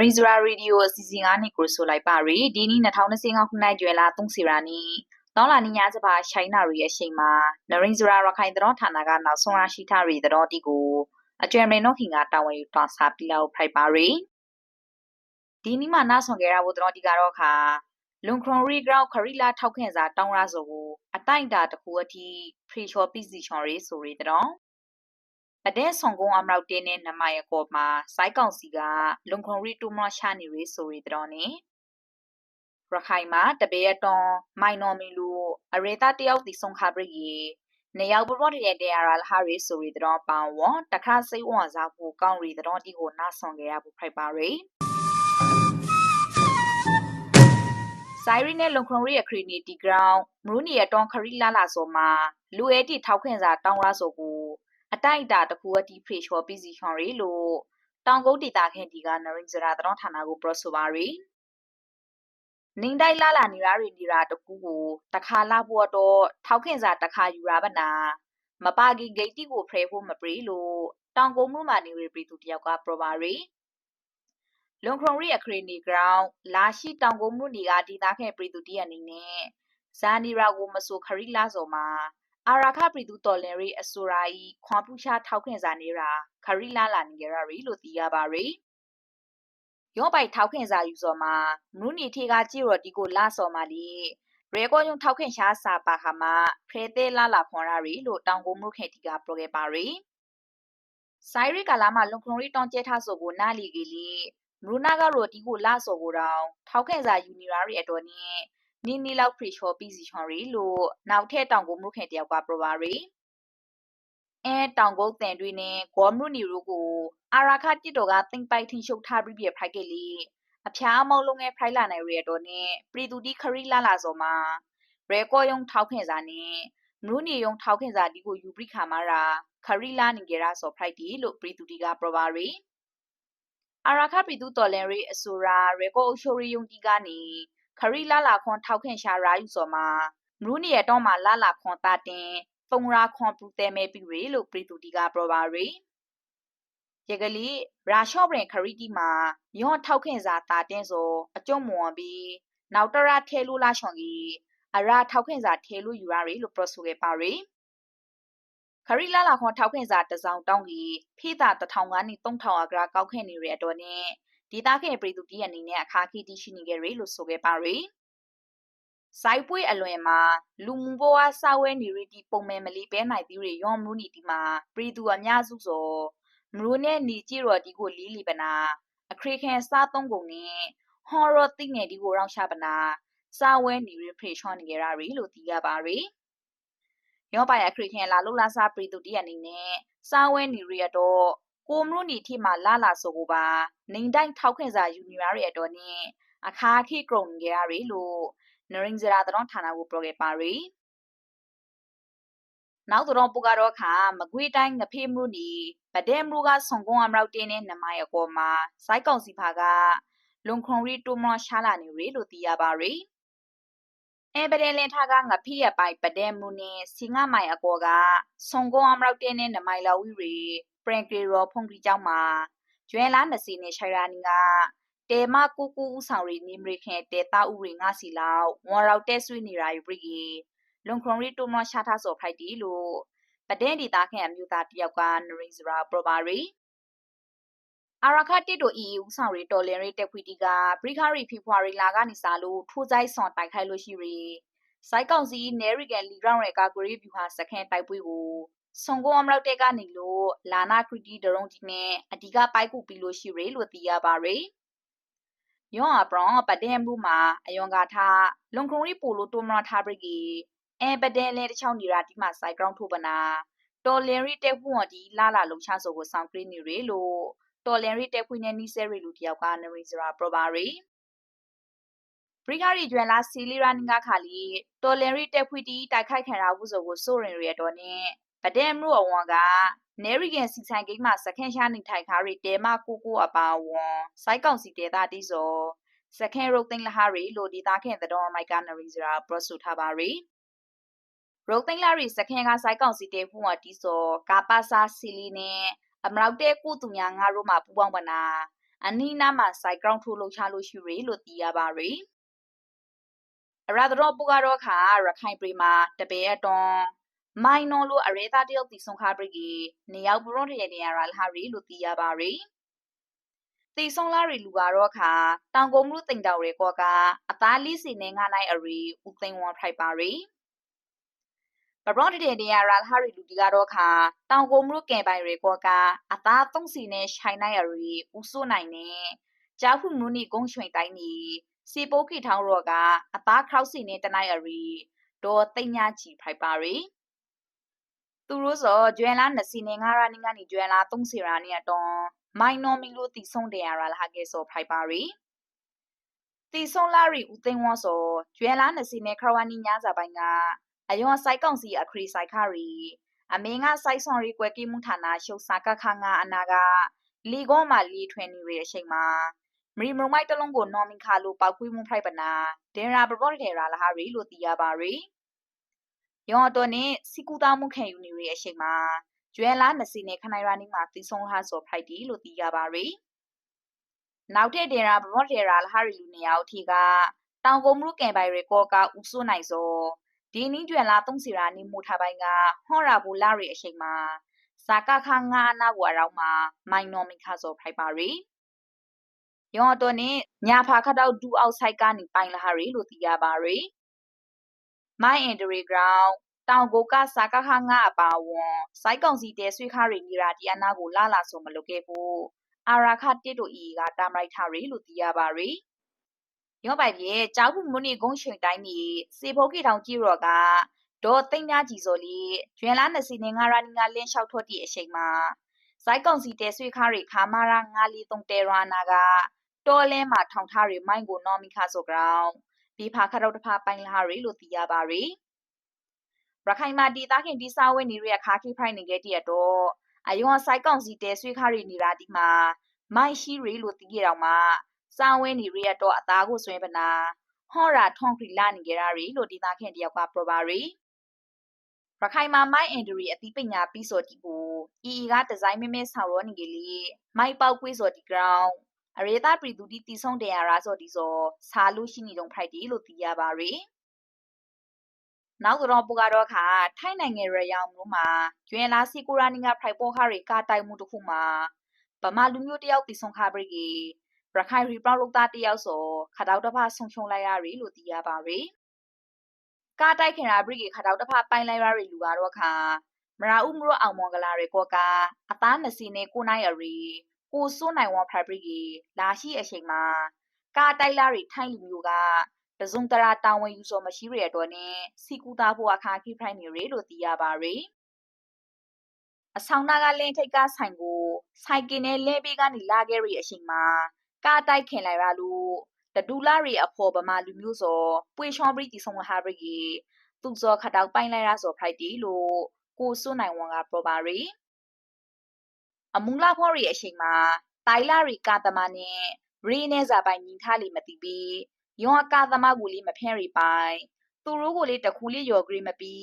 ရိဇရာရေဒီယိုအစီအစဉ်ကနေကိုဆိုလိုက်ပါရီဒီနေ့2025ခုနှစ်ကျွဲလာ3စီရာနီတောင်းလာနေညစပါရှိုင်းနာရီရဲ့အချိန်မှာနရိဇရာရခိုင်တတော်ဌာနကနောက်ဆုံးရရှိထားရီတတော်တီကိုအကျွဲမင်းတို့ခင်ကတာဝန်ယူတွားစားပြလောက်ဖိုက်ပါရီဒီနေ့မှနားဆောင်ကြရဖို့တတော်တီကတော့ခါလွန်ခရွန်ရီဂရောက်ခရီလာထောက်ခန့်စာတောင်းရဆိုကိုအတိုင်းတာတခုအထိဖရီချော်ပီစီချော်ရီဆိုရီတတော် ပဒဲဆောင်ကုန်းအမရောက်တင်းနဲ့နမရကောမှာစိုက်ကောင်စီကလုံခုံရီတူမရှာနေရေးဆိုရီတော်နေရခိုင်မှာတပေရတွန်မိုင်နော်မီလူအရေတာတယောက်တီဆုံးခါပရိနေရောက်ပေါ်တဲ့တဲ့ရလာဟာရီဆိုရီတော်ပန်ဝတခါစိတ်ဝန်စားဖို့ကောင်းရီတော်တီကိုနားဆောင်ကြရဖို့ဖိုက်ပါရီဆိုင်ရီနဲ့လုံခုံရီရဲ့ခရီနီတီဂရောင်းမရူနီရဲ့တွန်ခရီလာလာဆိုမှာလူအဲတီထောက်ခွင့်စာတောင်းရဆိုကို အတိုက်အတာတခုအတီဖေချော်ပီစီချွန်ရီလို့တောင်ကုန်းဒေတာခင်ဒီကနရင်ဇရာတတော်ဌာနကိုပရဆိုပါရီနင်းတိုက်လာလာနေရရီနေရာတကူကိုတခါလာဖို့တော့ထောက်ခင်စာတခါယူရပါနာမပါကီဂိတ်တီကိုဖရဲဖို့မပရီလို့တောင်ကုန်းမှုမှာနေရီပရီသူတယောက်ကပရပါရီလွန်ခရုံရီအခရီနီဂရောင်းလာရှိတောင်ကုန်းမှုနေကဒေတာခင်ပရီသူတရအနေနဲ့ဇာနီရာကိုမဆိုခရီလာစော်မှာ အာရာခပြည်သူတော်လင်ရီအဆိုရာဤခွန်ပူရှာထောက်ခွင့်စာနေရာခရီလာလာနေကြရရီလို့သိရပါရီရောပိုက်ထောက်ခွင့်စာယူစော်မှာမနုနီထေကကြည့်ရော်ဒီကိုလာစော်မှာလီရေကောယုံထောက်ခွင့်ရှာစာပါခါမှာဖရဲသေးလာလာခွန်ရာရီလို့တောင်ကိုမှုခေတီကပရိုခဲ့ပါရီဆိုင်ရီကလာမှာလုံခုံရီတောင်ကျဲထားဆိုကိုနာလီကလေးမရူနာကရော်ဒီကိုလာစော်ကိုတောင်ထောက်ခွင့်စာယူနီရာရီအတော်နဲ့ နီနီလောက်ဖရီချောပီစီချွန်ရီလို့နောက်ထက်တောင်ကိုမှုခင်တယောက်ကပရပါရီအဲတောင်ကုတ်တန်တွေနဲ့ဂေါမရုနီရိုကိုအာရာခတစ်တော်ကတင်ပိုက်ထင်းရှုပ်ထားပြီးပြဖိုက်ကလေးအဖျားမောက်လုံးငယ်ဖိုက်လာနိုင်ရတော့နဲ့ပရီတူတီခရီလာလာစောမှာရေကောယုံထောက်ခင်စာနဲ့မရုနီယုံထောက်ခင်စာဒီကိုယူပရိခါမာရာခရီလာနေကြရာစောဖိုက်တီလို့ပရီတူတီကပရပါရီအာရာခပရီတူတော်လန်ရီအဆိုရာရေကောအုပ်ချုပ်ရီယုံတီကနေ ခရီလာလာခွန်ထောက်ခင်ရှာရာယူစောမှာမရူနီရတော့မှာလာလာခွန်တာတင်ပုံရာခွန်ပူတဲမဲပြီရေလို့ပရီတူတီကပြောပါရီရကလေးရာရှော့ဘရင်ခရီတီမှာယောထောက်ခင်စာတာတင်ဆိုအကျုံမွန်ပြီးနောက်တရထဲလူလာရှောင်းကြီးအရာထောက်ခင်စာထဲလူယူရရီလို့ပြောဆိုခဲ့ပါရီခရီလာလာခွန်ထောက်ခင်စာတစောင်းတောင်းကြီးဖိတာတထောင်ကနေ3000အကရာကောက်ခဲ့နေရတဲ့နဲ့ ဒေတာခင်ပရိသူတီအနေနဲ့အခါခီတီရှိနေကြရလို့ဆိုခဲ့ပါရီစိုက်ပွေအလွန်မှာလူမှုဘဝစာဝဲနေရီတီပုံမဲမလီပဲနိုင်သေးရရောမလို့နီတီမှာပရိသူအများစုဆိုမလို့နဲ့နေကြည့်တော့ဒီကိုလီလီပနာအခရိခင်စားသုံးကုန်နဲ့ဟော်ရတိငယ်ဒီကိုရောင်းချပနာစာဝဲနေရီဖေချွန်နေကြရရီလို့သိရပါရီရောပါရခရိခင်လာလုလာစာပရိသူတီအနေနဲ့စာဝဲနေရီတော့ ကိုမလို့နီထိမှာလာလာဆိုကိုပါနေတိုင်းထောက်ခွင့်စာယူနီရာရဲ့တော့နင်းအခါခိကရုံကြရရီလို့နရင်ဇရာတတော်ဌာနကိုပရိုကေပါရီနောက်တော့ပူကတော့ခါမကွေးတိုင်းငဖေးမှုနီဗဒဲမှုကဆုံကုန်းအမရောက်တင်းနဲ့နမရကောမှာစိုက်ကောင်စီဖာကလွန်ခွန်ရီတူမရှာလာနေရီလို့သိရပါရီအဲပဒဲလင်ထားကငဖိရပိုင်ပဒဲမှုနဲ့စင်ငမိုင်အကောကဆုံကုန်းအမရောက်တင်းနဲ့နမိုင်လာဝီရီ ပရင်ကရီရောဖုန်ကရီကျောင်းမှာကျွဲလားနစီနဲ့ရှိုင်ရာနီကတေမကူကူဦးဆောင်ရီနိမရိခင်တေတာဥရီငါစီလောက်ဝေါ်ရောက်တဲဆွေးနေရာယူပြီလွန်ခရုံရီတိုမရှာထားစော်ဖိုက်တီလို့ပဒဲဒီတာခင်အမျိုးသားတယောက်ကနရိဇရာပရပါရီအာရခတ်တစ်တို့ EU ဆောင်ရီတော်လင်ရီတက်ခွီတီကဘရိခရီဖေဖော်ဝါရီလာကနေစလို့ထိုးဆိုင်ဆွန်တိုက်ခိုက်လို့ရှိရီစိုက်ကောင်စီနယ်ရီကန်လီဂရောင်းရဲကာဂရီဗျူဟာစခန်တိုက်ပွဲကို ဆွန်ကိုအမလောက်တဲ့ကနေလို့လာနာခရီတီဒရုံတီနဲ့အဓိကပိုက်ကူပြီးလို့ရှိရီလို့သိရပါရီယောအပရောပဒဲမှုမှာအယွန်ကထားလွန်ခုံရီပိုလိုတိုမရထားပရီအဲပဒဲလဲတချောင်းနီရာဒီမှာစိုက်ကောင်ထိုးပနာတော်လင်ရီတက်ဖွန်ဒီလာလာလုံချဆိုကိုဆောင်ကရီနီရီလို့တော်လင်ရီတက်ဖွင့်နေနီဆယ်ရီလူတယောက်ကနရီဇရာပရပါရီပရိခရီကျွမ်းလာစီလီရာနင်္ဂခါလီတော်လင်ရီတက်ဖွီတီတိုက်ခိုက်ခံရဘူးဆိုကိုစိုးရင်ရတော့နဲ့ ပဒဲမလို့အဝန်ကနေရီကန်စီဆိုင်ကိန်းမှာစခန့်ရှာနေထိုင်ခါရီတဲမကိုကိုအပါဝွန်စိုက်ကောင်စီတဲတာတိစောစခန့်ရုတ်သိန်းလဟာရီလိုဒီတာခင်သတော်မိုက်ကနရီဇရာပရဆူထားပါရီရုတ်သိန်းလာရီစခန့်ကစိုက်ကောင်စီတဲဖုံဝတီစောကာပါစာစီလီနဲ့အမလောက်တဲကုသူညာငါတို့မှာပူပေါင်းပနာအနီးနားမှာစိုက်ကောင်ထိုးလှုပ်ရှားလို့ရှိရလို့သိရပါရယ်အရာတော်ပူကတော့ခါရခိုင်ပြည်မှာတပည့်အတွန် မိုင်နော်လိုအရေသားတယောက်တီဆုံခါပရိနေရောက်ဘရွန်ရရနေရလာဟာရီလို့သိရပါရယ်တီဆုံလာရီလူကတော့ခါတောင်ကုန်းမှုတင်တော်ရဲကောကအသားလေးစီနေငါနိုင်အရီဦးသိန်းဝွန်ဖိုက်ပါရီဘရွန်တတဲ့နေရလာဟာရီလူဒီကတော့ခါတောင်ကုန်းမှုကဲပိုင်ရဲကောကအသားသုံးစီနေရှိုင်နိုင်အရီဦးစိုးနိုင်နေကြာဖုမှုနီကုန်းရွှင်တိုင်းနီစီပိုးခိထောင်းရောကအသားခောက်စီနေတနိုင်အရီဒေါ်သိညာချီဖိုက်ပါရီ သူတို့ဆိုကျွဲလာနစီနေငါရာနိငါနီကျွဲလာသုံးစီရာနီအတွန်မိုင်နော်မီလိုတီဆုံတရရာလာကေဆိုဖိုက်ပါရီတီဆုံလာရီဦးသိန်းဝေါဆိုကျွဲလာနစီနေခရဝနီညာစာပိုင်းကအယောဆိုင်ကောင်စီအခရီဆိုင်ခရီအမင်းကစိုက်ဆွန်ရီကွယ်ကိမှုဌာနရှုပ်စာကခငါအနာကလီကောမာလီထွင်နေရအချိန်မှာမရီမမိုက်တလုံးကိုနော်မင်ခါလိုပောက်ကွေးမှုဖိုက်ပနာဒင်ရာပပေါ်ထေရာလာဟာရီလို့သိရပါရီ ယောတော်နဲ့စီကူတာမှုခံယူနေရအချိန်မှာကျွဲလာနစီနဲ့ခနိုင်ရာနီမှာတီဆုံဟာဆိုဖိုက်တီလို့သိရပါရီနောက်တဲ့ဒေရာဘမော့ဒေရာလဟာရီလူနေရောက်ထီကတောင်ကုန်းမှုကံပိုင်ရကောကဥဆုနိုင်စောဒီနင်းကျွဲလာသုံးစီရာနီမူထားပိုင်းကဟောရာဘူလာရီအချိန်မှာစာကခငါနာဝါရောက်မှာမိုင်နော်မီခါစောဖိုက်ပါရီယောတော်နဲ့ညာဖာခတော့ဒူအောက်ဆိုင်ကနေပိုင်လာဟာရီလို့သိရပါရီ မိုင်းအင်ဒရီဂရောင်းတောင်ကိုကစာကခငါအပါဝွန်စိုက်ကောင်စီတဲဆွေခါရီနီရာဒီအနာကိုလာလာဆိုမလုပ်ခဲ့ဘူးအာရာခတစ်တို့ဤကတာမရိုက်ထားရီလို့သိရပါရီရောပိုင်ပြေကြောက်မှုမွနီဂုံးရှင်တိုင်းနီစေဖိုးကီထောင်ကြီးရော်ကဒေါ်သိန်းများကြီးစော်လီကျွမ်းလာနစီနေငါရာနီငါလင်းလျှောက်ထွက်တီအချိန်မှာစိုက်ကောင်စီတဲဆွေခါရီခါမာရာငါလီတုံတဲရနာကတော်လဲမှာထောင်ထားရီမိုင်းကိုနော်မီခါဆိုကောင် ဒီဖာခရောက်တဖာပိုင်လာရီလို့သိရပါရီရခိုင်မှာဒီသားခင်ဒီစာဝဲနေရခါခိဖိုင်နေခဲ့တဲ့တော့အယွန်ဆိုင်ကောင်စီတဲဆွေခါရီနေတာဒီမှာမိုင်ရှိရီလို့သိကြတော့မှာစာဝဲနေရတော့အသားကိုဆွဲပနာဟောရာထွန်ခရီလာနေကြရရီလို့ဒီသားခင်တယောက်ကပရပါရီရခိုင်မှာမိုင်အင်ဒရီအတိပညာပြီးစော်တီကိုအီအီကဒီဇိုင်းမဲမဲဆောင်ရောနေကြလေမိုင်ပေါက်ကွေးစော်တီဂ ရောင်းအရေသားပြည်သူတီတီဆုံးတရားရာစော်တီစောစာလို့ရှိနေတော့ဖိုက်တီလို့သိရပါရီနောက်တော့ပူကတော့ခါထိုင်းနိုင်ငံရရောင်မျိုးမှာကျွင်လာစီကိုရာနီကဖိုက်ပေါ်ခါရီကာတိုင်မှုတစ်ခုမှာဗမာလူမျိုးတယောက်တီဆုံးခါပရိကေရခိုင်ရီပလောက်သားတယောက်ဆိုခတောက်တစ်ဖဆုံချုံလိုက်ရရီလို့သိရပါရီကာတိုက်ခင်ရာပရိကေခတောက်တစ်ဖပိုင်လိုက်ရရီလူကတော့ခါမရာဥမရအောင်မောင်ကလာရေကောကအသားနစီနဲ့ကိုနိုင်အရီ ကိုစိုးနိုင်ဝဖက်ပရိကေလာရှိအချိန်မှာကာတိုက်လာရီထိုင်းလူမျိုးကတစုံတရာတာဝန်ယူစောမရှိရတဲ့တော့နဲ့စီကူတာဖို့အခါခိဖိုင်နေရလို့သိရပါရယ်အဆောင်နာကလင်းထိတ်ကဆိုင်ကိုစိုက်ကင်နဲ့လဲပေးကနေလာခဲ့ရအချိန်မှာကားတိုက်ခင်လိုက်ရလို့တဒူလာရီအဖော်ဗမာလူမျိုးစောပွေချောပရီတီဆောင်ဟာပရီသူစောခတောက်ပိုင်လိုက်ရစောဖိုက်တီလို့ကိုစွနိုင်ဝန်ကပရပါရီ အမူလာဖော်ရီအချိန်မှာတိုင်လာရီကာတမနဲ့ရီနေဇာပိုင်ညီထားလီမတိပြီးယောအကာသမကိုလေးမဖဲရီပိုင်သူတို့ကိုလေးတခုလေးယောဂရီမပီ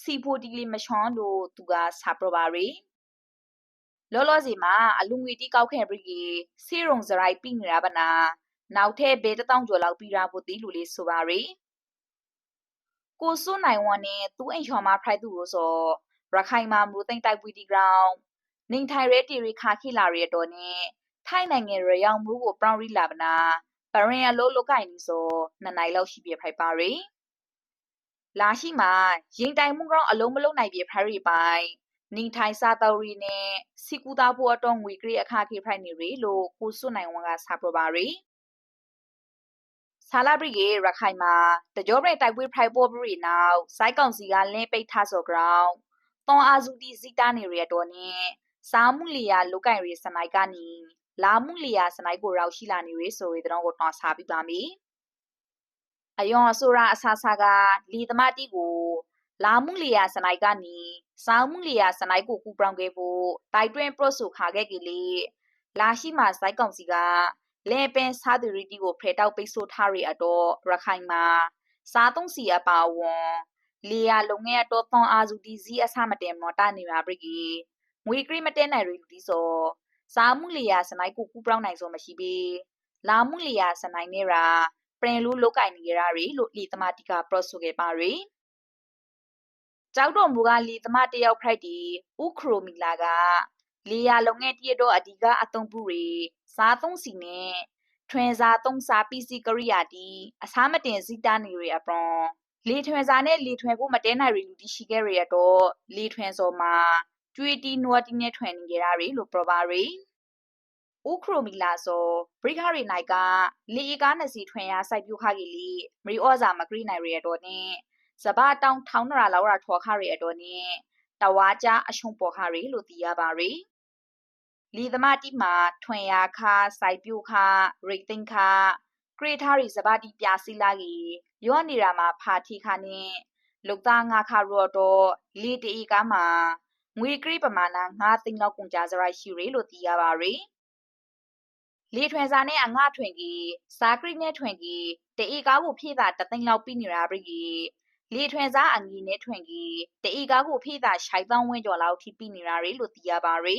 စီဖိုတီလေးမချွန်လို့သူကစာပရပါရီလောလောစီမှာအလူငွေတီးကောက်ခဲ့ပြီးစီရုံစရိုက်ပြီးနေတာဗနာနောက်ထဲဘေးတထောင်ကျော်လောက်ပြီးရဖို့တီးလူလေးဆိုပါရီကိုစွနိုင်ဝန်နဲ့သူ့အိမ်ချော်မှာဖိုက်သူလို့ဆိုရခိုင်မှာမူသိမ့်တိုက်ပွီတီဂရောင်း နေထိုင်ရဲတီရီခါခိလာရတော့နဲ့ထိုင်းနိုင်ငံရရောင်မှုကိုပရောင်ရီလာဗနာပရင်အလုံးလုတ်ကိုင်နီဆိုနှစ်နိုင်လောက်ရှိပြဖိုက်ပါရီလာရှိမှာရင်တိုင်မှုကောင်အလုံးမလုံးနိုင်ပြဖရီပိုင်နေထိုင်စားတော်ရီနဲ့စီကူတာဖို့အတော့ငွေကြည့်အခါခေဖိုက်နေရီလို့ကိုစွနိုင်ဝန်ကစာပရပါရီဆာလာဘရီကရခိုင်မှာတကြောပြတိုက်ပွဲဖိုက်ပေါ်ဘရီနောက်စိုက်ကောင်စီကလင်းပိတ်ထားစော်ကောင်တွန်အာဇူတီစီတာနေရတော့နဲ့ စာမှုလီယာလုကင်ရီစနိုက်ကနေလာမှုလီယာစနိုက်ကိုရောက်ရှိလာနေရဆိုရတဲ့တော့ကိုတော့စားပြီးပါပြီအယောအဆိုရာအဆာဆာကလီသမတိကို လာမှုလီယာစနိုက်ကနေစာမှုလီယာစနိုက်ကိုကူပြောင်းခဲ့ဖို့တိုက်တွန်းပရော့ဆိုခါခဲ့ကြီးလေလာရှိမှာစိုက်ကောင်စီကလဲပင်စားသူရီတီကိုဖဲတောက်ပိတ်ဆို့ထားရအတော့ရခိုင်မှာစားသုံးစီအပါဝွန်လီယာလုံငယ်တော့သွန်အာဇူတီဇီအဆမတဲမော်တာနေပါပရိကီ ငွေကရိမတဲနိုင်ရီတီဆိုစာမှုလျာစနိုက်ကိုကူပြောင်းနိုင်စောမရှိပေလာမှုလျာစနိုင်နေတာပြန်လို့လောက်ကင်နေကြရရီလို့လီသမတိကပရော့ဆိုခဲ့ပါရီကျောက်တော်မူကလီသမတယောက်ဖိုက်တီဥခရိုမီလာကလေယာလုံငယ်တရတော့အဒီကအတုံးပူတွေစားသုံးစီနဲ့ထွင်စားသုံးစားပစ္စည်းကရိယာတီအစားမတင်စီတာနေရအပရွန်လေထွင်စားနဲ့လေထွင်ဖို့မတဲနိုင်ရီလူတီရှိခဲ့ရတော့လေထွင်စော်မှာ ကျွေးတီနွားတီနဲ့ထွင်နေကြရရီလို့ပြောပါရီဥခရိုမီလာဆိုဘရိခရီနိုင်ကလေအကားနစီထွင်ရစိုက်ပြူခါကြီးလီမရီအော့ဇာမကရီနိုင်ရတော့နဲ့စဘာတောင်းထောင်းနရာလောက်ရာထွာခရရတော့နဲ့တဝါကြအရှုံပေါ်ခရီလို့သိရပါရီလီသမတိမှာထွင်ရခါစိုက်ပြူခါရိတ်သိန်းခါဂရေထားရီစဘာတိပြစီလာကြီးရော့နေတာမှာဖာထီခါနဲ့လုတ်သားငါခါရော့တော့လေတီကားမှာ ငွေကရိပမာဏ9သိန်းလောက်ကုန်ကြစရိုက်ရှိရလို့သိရပါရီလေထွင်စာနဲ့အငှထွင်ကြီးစာကရိနဲ့ထွင်ကြီးတအေကားကိုဖြည့်တာတသိန်းလောက်ပြီးနေတာပြီကြီးလေထွင်စားအငီနဲ့ထွင်ကြီးတအေကားကိုဖြည့်တာရှိုက်သောင်းဝင်းကျော်လောက်ထိပြီးနေတာရီလို့သိရပါရီ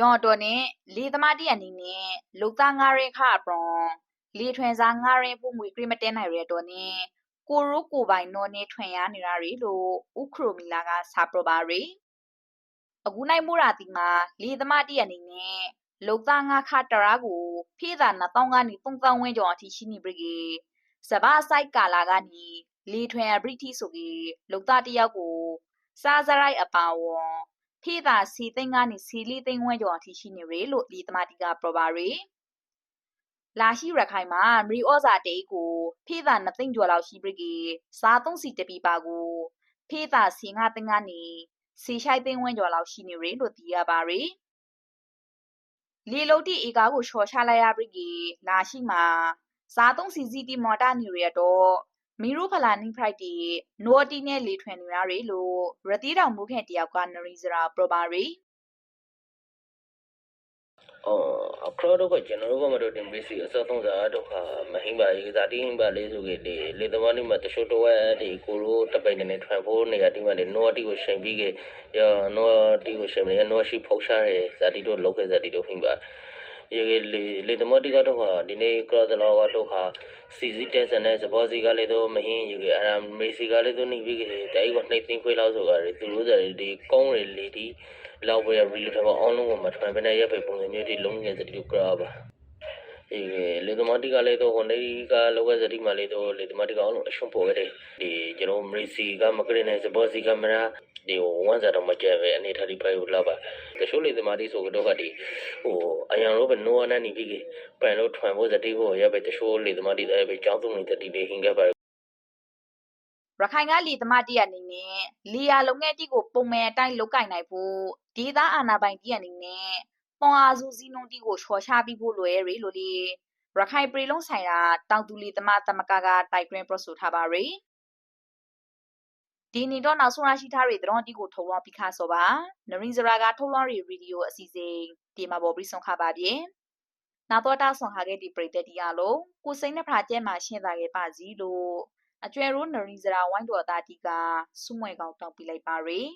ယောတော်နဲ့လေသမားတိအနေနဲ့လုတ်သားငါးရဲခအပရွန်လေထွင်စားငါးရဲပုံငွေကရိမတဲနိုင်ရတော့နဲ့ကိုရိုးကိုပိုင်နော်နဲ့ထွင်ရနေတာရီလို့ဥခရိုမီလာကစာပရပါရီ အခုနိုင်မိုးရာတီမှာလေသမားတိအနေနဲ့လုတ်သားငါခတရာကိုဖေးတာ2000ကနေ3000ဝန်းကျော်အထိရှိနေပြီကေစဘာဆိုင်ကာလာကနေလေထွင်အဘရိတီဆိုပြီးလုတ်သားတယောက်ကိုစားစရိုက်အပါဝွန်ဖေးတာစီသိန်းကနေစီလီသိန်းဝန်းကျော်အထိရှိနေရလို့လေသမားတီကပရပါရီလာရှိရခိုင်မှာမရီဩဇာတေးကိုဖေးတာ2သိန်းကျော်လောက်ရှိပြီကေစားသုံးစီတပီပါကိုဖေးတာစီ5သိန်းကနေ စီရှိုက်သိန်းဝန်းကျော်လောက်ရှိနေရလို့သိရပါရီလေလုံးတီအေကားကိုချော်ချလိုက်ရပြီကြီးလာရှိမှာစားသုံးစီစီတီမော်တာနေရတော့မီရိုဖလာနင်းဖရိုက်တီနိုတီနဲ့လေထွင်နေရတွေလို့ရတီတောင်မုခင်တယောက်ကနရီစရာပရပါရီ အော်အခရောတော့ကကျွန်တော်တို့ကမတော့တင်ပေးစီအစောသုံးစားတော့ခါမဟင်းပါရေးစားတင်းပါလေးဆိုကြလေလေသမားနေမှာတချို့တော့ဒီကိုရိုတပိတ်နေထွန်ဖို့နေရာဒီမှာနေနောတီကိုရှင်ပြီးကရနောတီကိုရှင်နေနောရှိဖောက်ရှားရဲဇာတိတို့လောက်ခဲ့ဇာတိတို့ဟင်းပါရေလေလေသမားတီကတော့ခါဒီနေ့ကရဒလောကတော့ခါစီစီတက်စနဲ့စပေါ်စီကလေးတော့မဟင်းယူခဲ့အရာမေစီကလေးတော့နေပြီးကတိုင်ကနှိမ့်သိမ့်ခွေးလောက်ဆိုကြတယ်သူတို့ဇာတိဒီကောင်းရလေဒီ လောက်ပဲရီလူထမအောင်လုံးမှာထွန်ပနေရပဲပုံစံမျိုးဒီလုံးငယ်စတိကိုကရာပါအေးလေဒမတိကလည်းတော့ဟိုနေကလောကစတိမလေးတော့လေဒမတိကအောင်လုံးအရှုံးပေါ်ခဲ့တယ်ဒီကျွန်တော်မရီစီကမကရနေစဘောစီကမရာဒီဝန်စားတော့မကျဲပဲအနေထားဒီဖိုင်ကိုလာပါတချို့လေဒမတိဆိုတော့ကဒီဟိုအယံလို့ပဲနိုးအနန်နေပြီးပန်လို့ထွန်ဖို့စတိဖို့ရပဲတချို့လေဒမတိတဲ့ပဲကြောင်းသုံးနေတဲ့ဒီလေးဟင်ခဲ့ပါ ရခိုင်ကလီသမတိအနေနဲ့လီယာလုံငယ်တီကိုပုံမှန်အတိုင်းလုတ်ကင်နိုင်ဖို့ဒေသအာဏာပိုင်တီအနေနဲ့ပွန်အားစုစည်းနှုံးတီကိုချော်ချပြီးဖို့လွယ်ရီလို့လေရခိုင်ပြည်လုံးဆိုင်ရာတောင်တူလီသမသမကကတိုက်တွန်းပြောဆိုထားပါရီဒီနေတော့နောက်ဆုံးရရှိထားတဲ့သတင်းတီကိုထုတ်လွှင့်ပြီးခါဆိုပါနရင်းစရာကထုတ်လွှင့်ရီဗီဒီယိုအစီအစဉ်ဒီမှာပေါ်ပြီးဆုံးခပါပြင်နောက်တော့တာဆောင်ဟာခဲ့ဒီပရိသတ်တီအားလုံးကိုစိတ်နှဖာကျဲမှာရှင်းသာခဲ့ပါစီလို့ အကျွဲရိုးနရီစရာဝိုင်းတော်သားတီကစုမွဲကောင်တောင်းပြလိုက်ပါရယ်